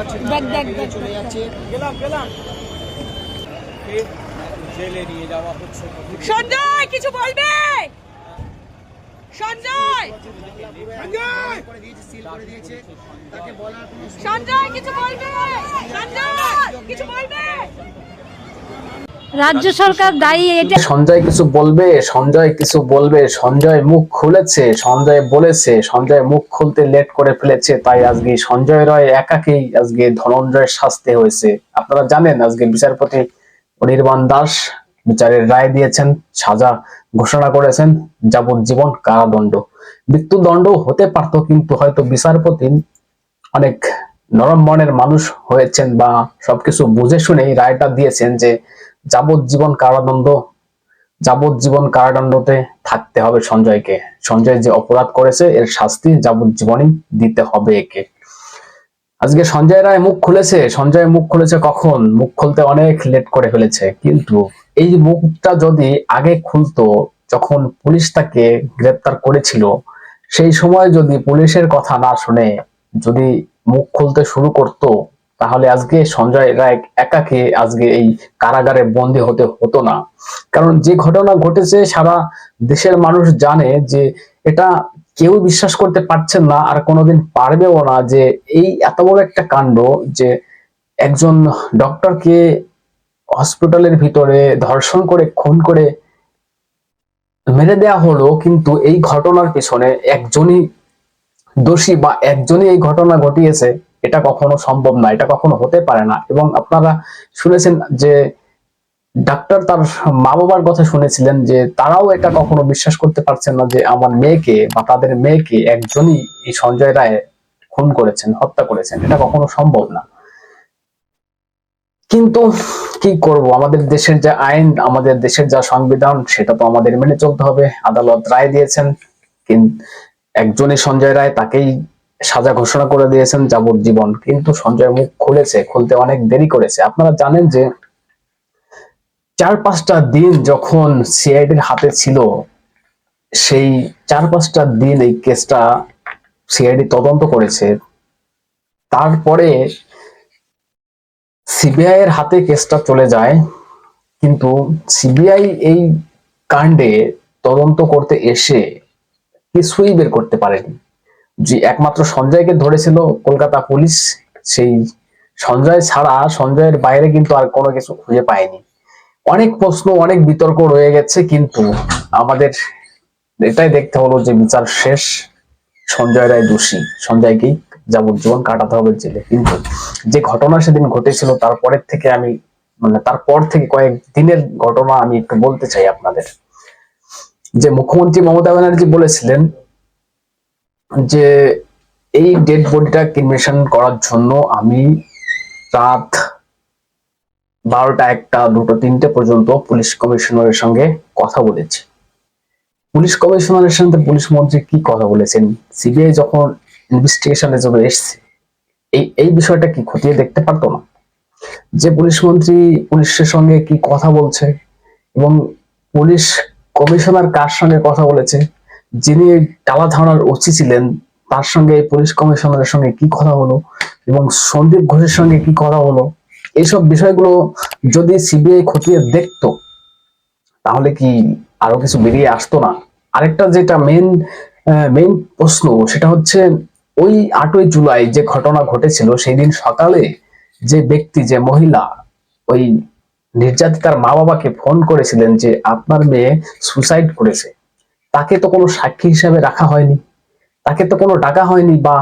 পারছে না দেখ, দেখ, নিয়ে দেখ, চলে যাচ্ছে। গেলাম গেলাম। জেলে নিয়ে যাওয়া হচ্ছে। সঞ্জয় কিছু বলবে? সঞ্জয়! করে দিয়েছে দিয়েছে। তাকে সঞ্জয় কিছু বলবে? সঞ্জয় কিছু বলবে? রাজ্য সরকার দায়ী, এটা সঞ্জয় কিছু বলবে, সঞ্জয় কিছু বলবে, সঞ্জয় মুখ খুলেছে, সঞ্জয় বলেছে, সঞ্জয় মুখ খুলতে লেট করে ফেলেছে, তাই আজকে সঞ্জয় রয় একাকেই আজকে ধনঞ্জয়ের শাস্তি হয়েছে। আপনারা জানেন আজকে বিচারপতি অনির্বাণ দাস বিচারের রায় দিয়েছেন, সাজা ঘোষণা করেছেন, যাবজ্জীবন কারাদণ্ড। মৃত্যুদণ্ড হতে পারত, কিন্তু হয়তো বিচারপতি অনেক নরম মনের মানুষ হয়েছেন বা সবকিছু বুঝে শুনে এই রায়টা দিয়েছেন যে যাবজ্জীবন কারাদণ্ড, যাবজ্জীবন কারাদণ্ডতে থাকতে হবে সঞ্জয়কে। সঞ্জয় যে অপরাধ করেছে, এর শাস্তি যাবজ্জীবনই দিতে হবে একে। আজকে সঞ্জয় রায় মুখ খুলেছে। সঞ্জয় মুখ খুলেছে কখন? মুখ খুলতে অনেক লেট করে ফেলেছে। কিন্তু এই মুখটা যদি আগে খুলতো, যখন পুলিশ তাকে গ্রেপ্তার করেছিল, সেই সময় যদি পুলিশের কথা না শুনে, যদি মুখ খুলতে শুরু করত তাহলে আজকে সঞ্জয় রায় একাকে আজকে এই কারাগারে বন্দী হতে হতো না। কারণ যে ঘটনা ঘটেছে সারা দেশের মানুষ জানে যে এটা কেউ বিশ্বাস করতে পারছেন না আর কোনোদিন পারবেও না যে এই এত বড় একটা কাণ্ড যে একজন ডক্টরকে হসপিটালের ভিতরে ধর্ষণ করে, খুন করে মেরে দেয়া হলো, কিন্তু এই ঘটনার পিছনে একজনই দোষী বা একজনই এই ঘটনা ঘটিয়েছে। এটা কখনো সম্ভব না, এটা কখনো হতে পারে না। এবং আপনারা শুনেছেন যে ডাক্তার তার মা বাবার কথা শুনেছিলেন যে তারাও এটা কখনো বিশ্বাস করতে পারছেন না যে আমার মেয়েকে বা তাদের মেয়েকে একজনই এই সঞ্জয় রায় খুন করেছেন, হত্যা করেছেন। এটা কখনো সম্ভব না। কিন্তু কি করব? আমাদের দেশের যা আইন, আমাদের দেশের যা সংবিধান, সেটা তো আমাদের মেনে চলতে হবে। আদালত রায় দিয়েছেন কিন্তু একজনই সঞ্জয় রায় তাকেই সাজা ঘোষণা করে দিয়েছেন যাবজ্জীবন। কিন্তু সঞ্জয় মুখ খুলেছে, খুলতে অনেক দেরি করেছে। আপনারা জানেন যে চার পাঁচটা দিন যখন সিআইডির হাতে ছিল, সেই চার পাঁচটা দিন এই কেসটা সিআইডি তদন্ত করেছে। তারপরে সিবিআই এর হাতে কেসটা চলে যায়, কিন্তু সিবিআই এই কাণ্ডে তদন্ত করতে এসে কিছুই বের করতে পারেনি। যে একমাত্র সঞ্জয়কে ধরেছিল কলকাতা পুলিশ, সেই সঞ্জয় ছাড়া সঞ্জয়ের বাইরে কিন্তু আর কোনো কিছু খুঁজে পায়নি। অনেক প্রশ্ন, অনেক বিতর্ক রয়ে গেছে, কিন্তু আমাদের এটাই দেখতে হলো যে বিচার শেষ, সঞ্জয় রায় দোষী। সঞ্জয়কেই যাবজ্জীবন কাটাতে হবে জেলে। কিন্তু যে ঘটনা সেদিন ঘটেছিল তারপরের থেকে আমি মানে তারপর থেকে কয়েক দিনের ঘটনা আমি একটু বলতে চাই আপনাদের। যে মুখ্যমন্ত্রী মমতা ব্যানার্জি বলেছিলেন যে এই ডেড বডিটা ক্রিমেশন করার জন্য আমি রাত বারোটা একটা, দুটো, তিনটে পর্যন্ত পুলিশ কমিশনারের সঙ্গে কথা বলেছি। পুলিশ কমিশনারের সঙ্গে পুলিশ মন্ত্রী কি কথা বলেছেন? সিবিআই যখন ইনভেস্টিগেশনের জন্য এসছে, এই এই বিষয়টা কি খতিয়ে দেখতে পারতো না? যে পুলিশ মন্ত্রী পুলিশের সঙ্গে কি কথা বলছে এবং পুলিশ কমিশনার কার সঙ্গে কথা বলেছে? যিনি টালা থানার ওসি ছিলেন, তার সঙ্গে পুলিশ কমিশনারের সঙ্গে কি কথা হলো এবং সন্দীপ ঘোষের সঙ্গে কি কথা হলো এইসব বিষয়গুলো যদি সিবিআই খতিয়ে দেখতো, তাহলে কি আরও কিছু বেরিয়ে আসতো না? আরেকটা যেটা মেন মেইন প্রশ্ন, সেটা হচ্ছে ওই আটই জুলাই যে ঘটনা ঘটেছিল, সেই দিন সকালে যে ব্যক্তি, যে মহিলা, ওই নির্যাতিতার মা বাবাকে ফোন করেছিলেন যে, আপনার মেয়ে সুসাইড করেছে। তাকে তো কোনো সাক্ষী হিসাবে রাখা হয়নি। তাকে তো কোনো ডাকা হয়নি বা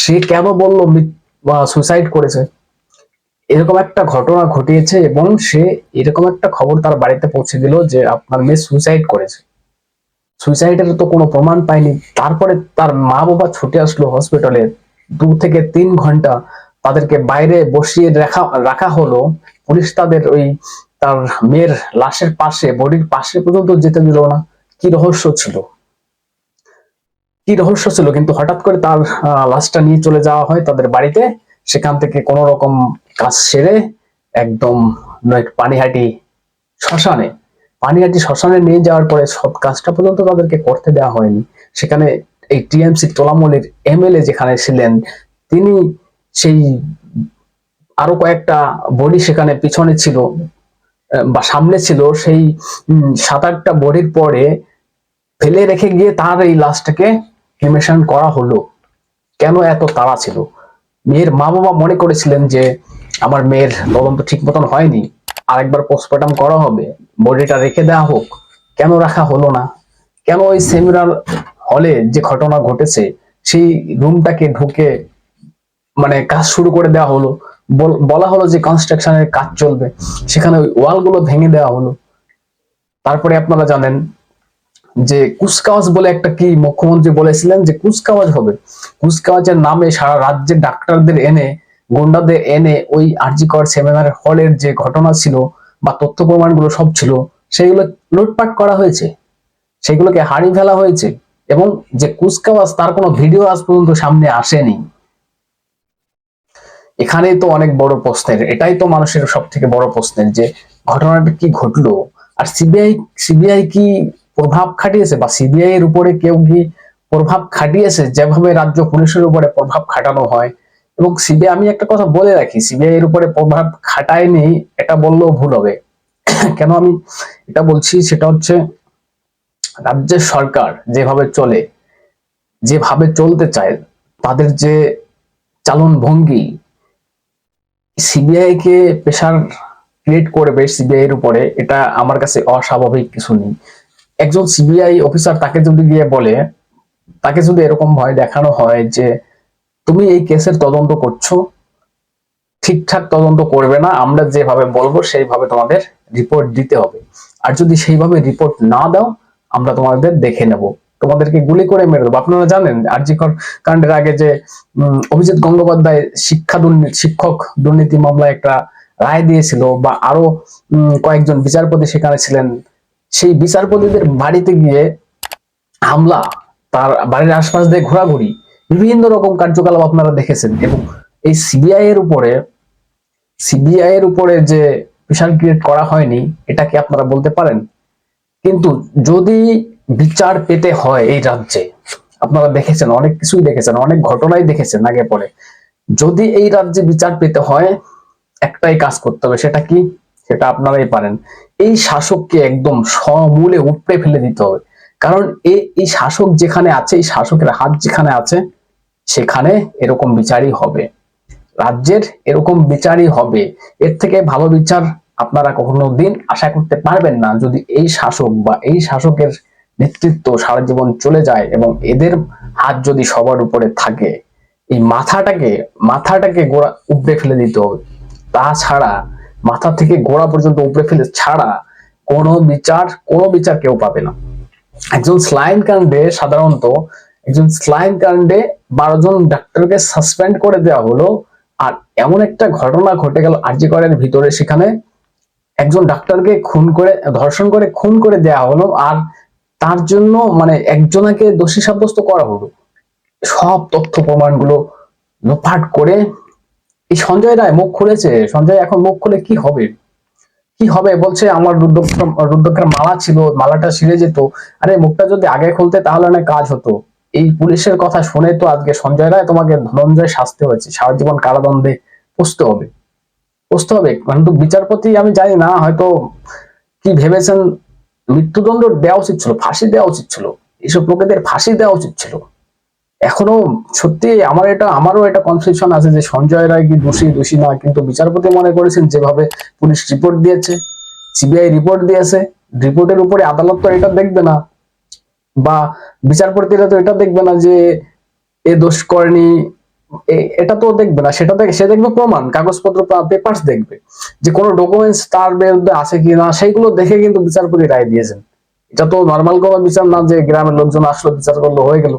সে কেন বলল সুসাইড করেছে? এরকম একটা ঘটনা ঘটিয়েছে এবং সে এরকম একটা খবর তার বাড়িতে পৌঁছে দিল যে আপনার মেয়ে সুইসাইড করেছে। সুইসাইডের তো কোনো প্রমাণ পায়নি। তারপরে তার মা বাবা ছুটে আসলো হসপিটালে দু থেকে তিন ঘণ্টা তাদেরকে বাইরে বসিয়ে রাখা রাখা হলো। পুলিশ তাদের ওই তার মেয়ের লাশের পাশে, বডির পাশে পর্যন্ত যেতে দিল না। কি রহস্য ছিল? কি রহস্য ছিল? কিন্তু হঠাৎ করে তার লাশটা নিয়ে চলে যাওয়া হয় তাদের বাড়িতে। সেখান থেকে কোন রকম কাজ সেরে একদম নয় পানিহাটি শ্মশানে পানিহাটি শ্মশানে নিয়ে যাওয়ার পরে সব কাজটা পর্যন্ত তাদেরকে করতে দেওয়া হয়নি। সেখানে এই টিএমসি তোলামলের এমএলএ যেখানে ছিলেন, তিনি সেই আরও কয়েকটা বডি সেখানে পিছনে ছিল, বা সামনে ছিল। সেই সাত আটটা বডির পরে ফেলে রেখে গিয়ে তার এই লাশটাকে ক্রিমেশন করা হলো। কেন এত তাড়া ছিল? মেয়ের মা বাবা মনে করেছিলেন যে, আমার মেয়ের তদন্ত ঠিক মতন হয়নি, আরেকবার পোস্টমর্টম করা হবে বডিটা রেখে দেওয়া হোক, কেন রাখা হলো না? কেন ওই সেমিনার হলে যে ঘটনা ঘটেছে, সেই রুমটাকে ঢুকে মানে কাজ শুরু করে দেওয়া হলো। বল- হলো যে কনস্ট্রাকশনের কাজ চলবে, সেখানে ওই ওয়ালগুলো ভেঙে দেওয়া হলো। তারপরে আপনারা জানেন যে কুচকাওয়াজ বলে একটা কি মুখ্যমন্ত্রী বলেছিলেন যে কুচকাওয়াজ হবে। কুচকাওয়াজের নামে সারা রাজ্যে ডাক্তারদের এনে, গুন্ডাদের এনে ওই আরজিকর সেমিনার হলের যে ঘটনা ছিল বা তথ্য প্রমাণগুলো সব ছিল, সেগুলো লুটপাট করা হয়েছে। সেগুলোকে হারিয়ে ফেলা হয়েছে এবং যে কুচকাওয়াজ তার কোনো ভিডিও আজ পর্যন্ত সামনে আসেনি। এখানেই তো অনেক বড় প্রশ্নের, এটাই তো মানুষের সব থেকে বড় প্রশ্নের যে ঘটনাটা কি ঘটলো? আর সিবিআই সিবিআই কি প্রভাব খাটিয়েছে বা সিবিআই এর উপরে কেউ কি প্রভাব খাটিয়েছে? যেভাবে রাজ্য পুলিশের উপরে প্রভাব খাটানো হয়। এবং সিবিআই আমি একটা কথা বলে রাখি সিবিআই এর উপরে প্রভাব খাটায়নি, এটা বললেও ভুল হবে। কেন আমি এটা বলছি? সেটা হচ্ছে রাজ্যের সরকার যেভাবে চলে, যেভাবে চলতে চায়, তাদের যে চালন ভঙ্গি সিবিআই কে প্রেশার ক্রিয়েট করবে সিবিআই এর উপরে, এটা আমার কাছে অস্বাভাবিক কিছু নেই। একজন সিবিআই অফিসার তাকে যদি গিয়ে বলে, তাকে যদি এরকম ভয় দেখানো হয় যে তুমি এই কেসের তদন্ত করছ, ঠিকঠাক তদন্ত করবে না, আমরা যেভাবে বলব সেইভাবে তোমাদের রিপোর্ট দিতে হবে। আর যদি সেইভাবে রিপোর্ট না দাও, আমরা তোমাদের দেখে নেব। তোমাদেরকে গুলি করে মেরে দেবো। আপনারা জানেন আরজিকর কাণ্ডের আগে যে অভিজিৎ গঙ্গোপাধ্যায় শিক্ষা দুর্নীতি শিক্ষক দুর্নীতি মামলায় একটা রায় দিয়েছিল বা আরও কয়েকজন বিচারপতি সেখানে ছিলেন সেই বিচারপতিদের বাড়িতে গিয়ে হামলা, তার বাড়ির আশপাশ দিয়ে ঘোরাঘুরি, বিভিন্ন রকম কার্যকলাপ আপনারা দেখেছেন এবং এই সিবিআই এর উপরে সিবিআই এর উপরে যে প্রেশার ক্রিয়েট করা হয়নি, এটা কি আপনারা বলতে পারেন? কিন্তু যদি বিচার পেতে হয় এই রাজ্যে, আপনারা দেখেছেন, অনেক কিছুই দেখেছেন, অনেক ঘটনাই দেখেছেন আগে পরে, যদি এই রাজ্যে বিচার পেতে হয়, একটাই কাজ করতে হবে, সেটা কি? সেটা আপনারাই পারেন। এই শাসককে একদম সমূলে উপড়ে ফেলে দিতে হবে। কারণ এই এই শাসক যেখানে আছে, এই শাসকের হাত যেখানে আছে, সেখানে এরকম বিচারই হবে। রাজ্যের এরকম বিচারই হবে। এর থেকে ভালো বিচার আপনারা কখনো দিন আশা করতে পারবেন না। যদি এই শাসক বা এই শাসকের নেতৃত্ব সারা জীবন চলে যায় এবং এদের হাত যদি সবার উপরে থাকে, এই মাথাটাকে মাথাটাকে গোড়া, উপড়ে ফেলে দিতে হবে। তাছাড়া মাথা থেকে গোড়া পর্যন্ত উপড়ে ফেলে ছাড়া কোনো বিচার কোনো বিচার কেউ পাবে না। একজন স্লাইন কাণ্ডে সাধারণত একজন স্লাইন কাণ্ডে বারো জন ডাক্তারকে সাসপেন্ড করে দেওয়া হলো আর এমন একটা ঘটনা ঘটে গেল আরজিকরের ভিতরে সেখানে একজন ডাক্তারকে খুন করে, ধর্ষণ করে, খুন করে দেওয়া হলো আর তার জন্য মানে একজনাকে দোষী সাব্যস্ত করা হলো। সব তথ্য প্রমাণগুলো লোপাট করে এই সঞ্জয় রায় মুখ খুলেছে। সঞ্জয়, এখন মুখ খুলে কি হবে? কি হবে? বলছে, আমার রুদ্রক্ষ রুদ্রক্ষের মালা ছিল, মালাটা ছিঁড়ে যেত। আরে, মুখটা যদি আগে খুলতে তাহলে অনেক কাজ হতো। এই পুলিশের কথা শুনে তো আজকে সঞ্জয় রায় তোমাকে ধনঞ্জয় শাস্তি হয়েছে। সারা জীবন কারাদণ্ডে পুষতে হবে। পুষতে হবে। কিন্তু বিচারপতি, আমি জানি না, হয়তো কি ভেবেছেন, মৃত্যুদণ্ড দেওয়া উচিত ছিল, ফাঁসি দেওয়া উচিত ছিল। এইসব লোকেদের ফাঁসি দেওয়া উচিত ছিল। এখনও সত্যি আমার এটা, আমারও এটা কনফিউশন আছে যে সঞ্জয় রায় কি দোষী দোষী না, কিন্তু বিচারপতি মনে করেছেন যেভাবে পুলিশ রিপোর্ট দিয়েছে সিবিআই রিপোর্ট দিয়েছে, রিপোর্টের উপরে আদালত তো এটা দেখবে না, বা বিচারপতিরা তো এটা দেখবে না যে এ দোষ করেনি এটা তো দেখবে না, সেটা দেখে, সে দেখবে প্রমাণ, কাগজপত্র পেপার্স দেখবে, যে কোনো ডকুমেন্টস তার বিরুদ্ধে আছে কি না, সেইগুলো দেখে কিন্তু বিচারপতি রায় দিয়েছেন। এটা তো নর্মাল কোনো বিচার না যে গ্রামের লোকজন আসলো, বিচার করল, হয়ে গেল।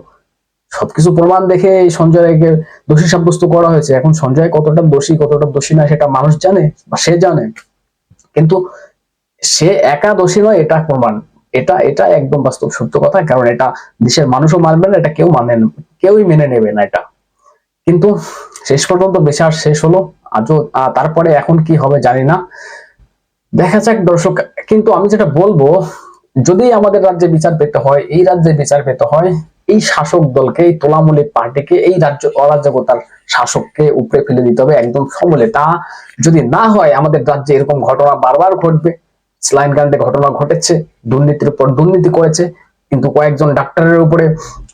সবকিছু প্রমাণ দেখে এই সঞ্জয় রায়কে দোষী সাব্যস্ত করা হয়েছে। এখন সঞ্জয় কতটা দোষী কতটা দোষী না, সেটা মানুষ জানে বা সে জানে। কিন্তু সে একা দোষী নয়, এটা প্রমাণ। এটা এটা একদম বাস্তব সত্য কথা, কারণ এটা দেশের মানুষও মানবে না, এটা কেউ মানে কেউই মেনে নেবে না এটা। কিন্তু শেষ পর্যন্ত বিচার শেষ হলো, আজও তারপরে এখন কি হবে জানি না। দেখা যাক দর্শক, কিন্তু আমি যেটা বলব, যদি আমাদের রাজ্যে বিচার পেতে হয়, এই রাজ্যে বিচার পেতে হয় এই শাসক দলকে, এই তোলামূলী পার্টিকে, এই রাজ্য, অরাজকতার শাসককে উপরে ফেলে দিতে হবে একদম সমূলে। তা যদি না হয়, আমাদের রাজ্যে এরকম ঘটনা বারবার ঘটবে। স্লাইন কাণ্ডে ঘটনা ঘটেছে, দুর্নীতির উপর দুর্নীতি করেছে, কিন্তু কয়েকজন ডাক্তারের উপরে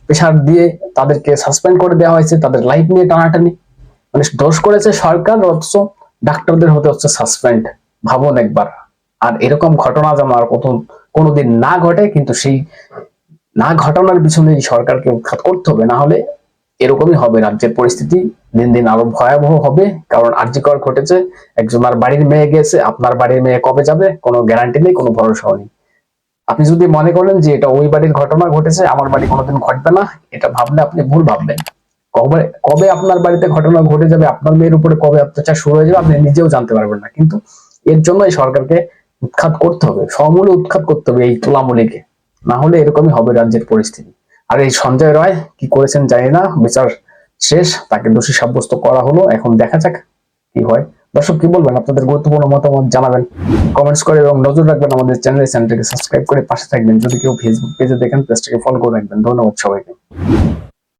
প্রেশার দিয়ে তাদেরকে সাসপেন্ড করে দেওয়া হয়েছে, তাদের লাইফ নিয়ে টানাটানি। মানে দোষ করেছে সরকার, অথচ ডাক্তারদের হতে হচ্ছে সাসপেন্ড। ভাবুন একবার। আর এরকম ঘটনা যেন আর কত কোনোদিন না ঘটে, কিন্তু সেই না ঘটনার পিছনে সরকারকে উৎখাত করতে হবে, না হলে এরকমই হবে, রাজ্যের পরিস্থিতি দিন দিন আরও ভয়াবহ হবে। কারণ আর্যিকর ঘটেছে, একজন আর বাড়ির মেয়ে গেছে, আপনার বাড়ির মেয়ে কবে যাবে? কোনো গ্যারান্টি নেই, কোনো ভরসাও নেই। আপনি যদি মনে করেন যে এটা ওই বাড়ির ঘটনা ঘটেছে, আমার বাড়ি কোনোদিন ঘটবে না, এটা ভাবলে আপনি ভুল ভাববেন। কবে কবে আপনার বাড়িতে ঘটনা ঘটে যাবে, আপনার মেয়ের উপরে কবে অত্যাচার শুরু হয়ে যাবে, আপনি নিজেও জানতে পারবেন না। কিন্তু এর জন্য সরকারকে উৎখাত করতে হবে, সমূলে উৎখাত করতে হবে এই তোলামূলিকে। না হলে এরকমই হবে রাজ্যের পরিস্থিতি। আর এই সঞ্জয় রায় কি করেছেন জানি না, বিচার শেষ, তাকে দোষী সাব্যস্ত করা হলো, এখন দেখা যাক কি হয়। দর্শক, কি বলবেন? আপনাদের গুরুত্বপূর্ণ মতামত জানাবেন কমেন্টস করে এবং নজর রাখবেন আমাদের চ্যানেল চ্যানেলটিকে সাবস্ক্রাইব করে পাশে থাকবেন। যদি কেউ ফেসবুক পেজে দেখেন পেজটাকে ফলো করে রাখবেন। ধন্যবাদ সবাইকে।